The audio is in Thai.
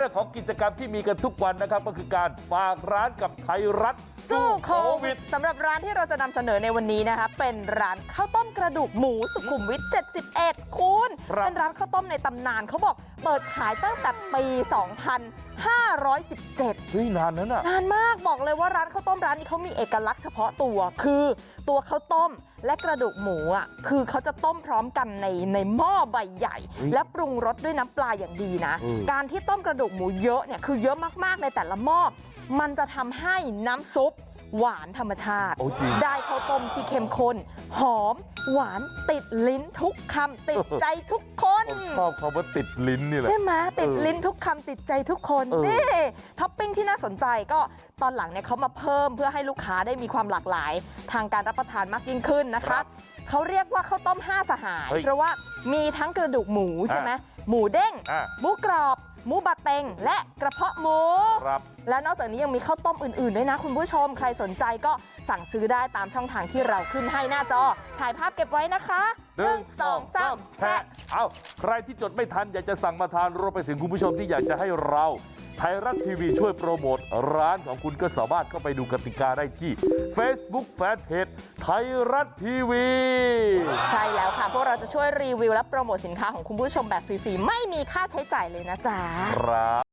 เรื่องของกิจกรรมที่มีกันทุกวันนะครับก็คือการฝากร้านกับไทยรัฐสู้สู้โคโควิวิดดสำหรับร้านที่เราจะนำเสนอในวันนี้นะคะเป็นร้านข้าวต้มกระดูกหมูสุขุมวิท71คุณครับเป็นร้านข้าวต้มในตำนานเขาบอกเปิดขายตั้งแต่ปี 2517เฮ้ยนานนั้นอะนานมากบอกเลยว่าร้านข้าวต้มร้านนี้เขามีเอกลักษณ์เฉพาะตัวคือตัวข้าวต้มและกระดูกหมูอะคือเขาจะต้มพร้อมกันในในหม้อใบใหญ่เฮ้ยและปรุงรสด้วยน้ำปลาอย่างดีนะเออการที่ต้มกระดูกหมูเยอะเนี่ยคือเยอะมากๆในแต่ละหม้อมันจะทำให้น้ำซุปหวานธรรมชาติโอ้จริงได้ข้าวต้มที่เข้มข้นหอมหวานติดลิ้นทุกคำติดใจทุกคนผมชอบคำว่าติดลิ้นนี่แหละใช่ไหมติดเออลิ้นทุกคำติดใจทุกคนเออนี่ท็อปปิ้งที่น่าสนใจก็ตอนหลังเนี่ยเขามาเพิ่มเพื่อให้ลูกค้าได้มีความหลากหลาย ทางการรับประทานมากยิ่งขึ้นนะคะเขาเรียกว่าข้าวต้มห้าสหายเฮ้ยเพราะว่ามีทั้งกระดูกหมูใช่ไหมหมูเด้งอะหมูกรอบ หมูบะเต็งและกระเพาะหมูครับและนอกจากนี้ยังมีข้าวต้มอื่นๆด้วยนะคุณผู้ชมใครสนใจก็สั่งซื้อได้ตามช่องทางที่เราขึ้นให้หน้าจอถ่ายภาพเก็บไว้นะคะหนึ่งสองสามแชะแชะ เอาใครที่จดไม่ทันอยากจะสั่งมาทานรวมไปถึงคุณผู้ชมที่อยากจะให้เราไทยรัฐทีวีช่วยโปรโมทร้านของคุณก็สามารถเข้าไปดูกติกาได้ที่ Facebook Fanpage ไทยรัฐทีวี ใช่แล้วค่ะ พวกเราจะช่วยรีวิวและโปรโมทสินค้าของคุณผู้ชมแบบฟรีๆ ไม่มีค่าใช้จ่ายเลยนะจ๊ะครับ